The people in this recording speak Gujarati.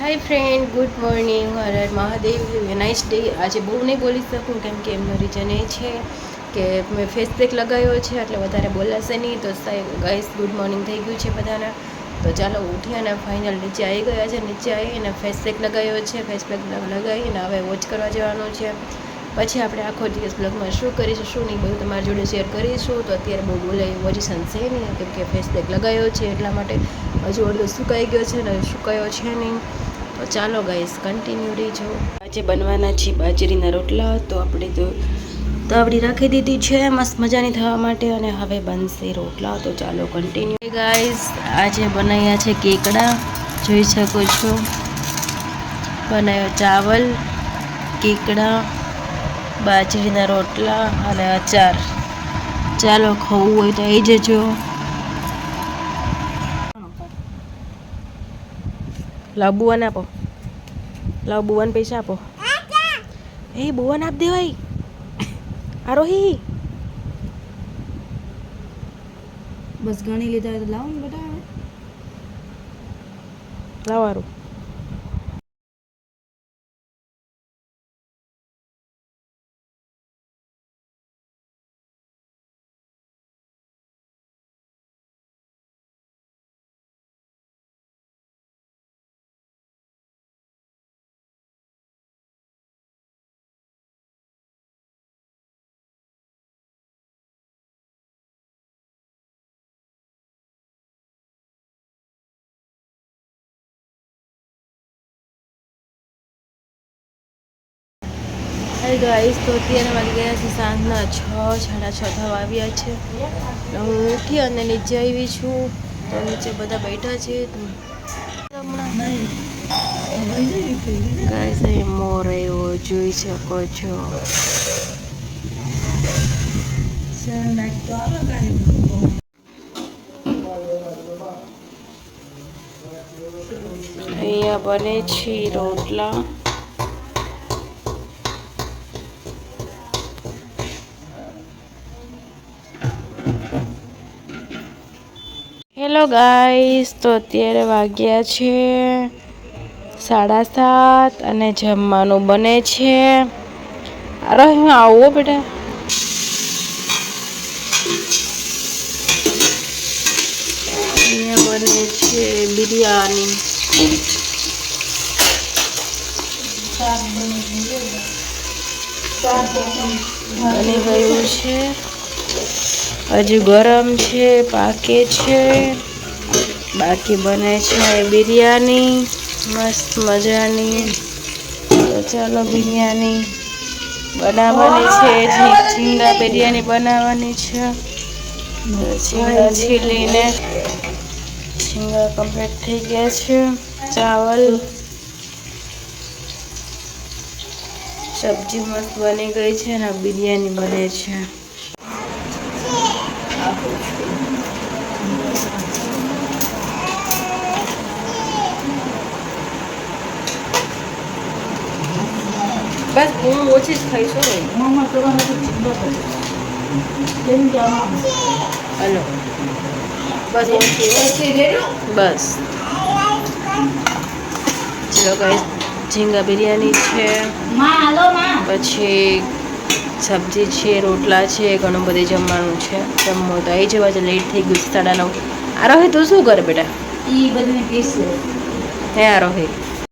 Hi friend good morning Har Mahadev nice day આજે બહુ નહીં બોલી શકું, કેમ કે એમનો રીઝન એ છે કે મેં ફેસ પેક લગાવ્યો છે, એટલે વધારે બોલાશે નહીં. તો ગાઈસ ગુડ મોર્નિંગ થઈ ગયું છે બધાને. તો ચાલો ઉઠી અને ફાઇનલ નીચે આવી ગયા છે. નીચે આવી અને ફેસ પેક લગાવ્યો છે. ફેસ પેક લગાવીને હવે વોચ કરવા જવાનું છે. પછી આપણે આખો દિવસ બ્લોગમાં શું કરીશું, શું નહીં, બધું તમારી જોડે શેર કરીશું. તો અત્યારે બહુ બોલે પોઝિશન છે નહીં, કેમ કે ફેસ લગાવ્યો છે એટલા માટે. હજુ અડધો સુકાઈ ગયો છે ને સુકાયો છે નહીં. તો ચાલો ગાઈસ કન્ટિન્યુ રહીજો આજે બનવાના છે બાજરીના રોટલા તો આપણે તો તાવડી રાખી દીધી છે મસ્ત મજાની થવા માટે અને હવે બનશે રોટલા તો ચાલો કન્ટિન્યુ ગાઈસ આજે બનાવ્યા છે કેકડા જોઈ શકો છો. બનાવ્યો ચાવલ કેકડા બાજરીના રોટલા અને અચાર. ચાલો ખાવું હોય તો આવી જજો. લાવ બુવાને આપો. લાવ બુવાને પૈસા આપો. એ બુવાને આપ દેવાય. આરોહી. બસ ગણી લીધા તો લાવો ને બેટા લાવ આરું. હાય ગાઈસ તો અત્યારે વાગી ગયા છે સાંજના છ, સાડા છ થવા આવ્યા છે. હું ઉઠી અને નીચે આવી છું. તો નીચે બધા બેઠા છે. ગાઈસ અહીં મોર આવ્યો જોઈ શકો છો. અહીંયા બને છે રોટલા. હેલો ગાઈસ, તો અત્યારે વાગ્યા છે સાડા સાત અને જમવાનું બને છે. અરે, હું આવો બેટા. અહીંયા બને છે બિરયાની. બની ગયું છે. હજુ ગરમ છે, પાકે છે, બાકી બને છે બિરયાની, મસ્ત મજાની. તો ચાલો બિરયાની બનાવવાની છે ઝીંગા બિરયાની બનાવવાની છે. ઝીંગા છીલીને ઝીંગા કમ્પ્લીટ થઈ ગયા છે, ચાવલ. સબ્જી મસ્ત બની ગઈ છે અને બિરયાની બને છે. બસ હું ઓછી જ ને. કેમ કે આમાં હલો. બસ ઓછી. બસ. ચલો ગાઈસ ઝીંગા બિરયાની છે. પછી સબ્જી છે રોટલા છે ઘણું બધું જમવાનું છે. જમવું તો આવી જવા છે લેટ થઈ ગયું સાડા નવ. આ રોહિત તું શું કરે બેટા? એ બધું હે આ રોહિત.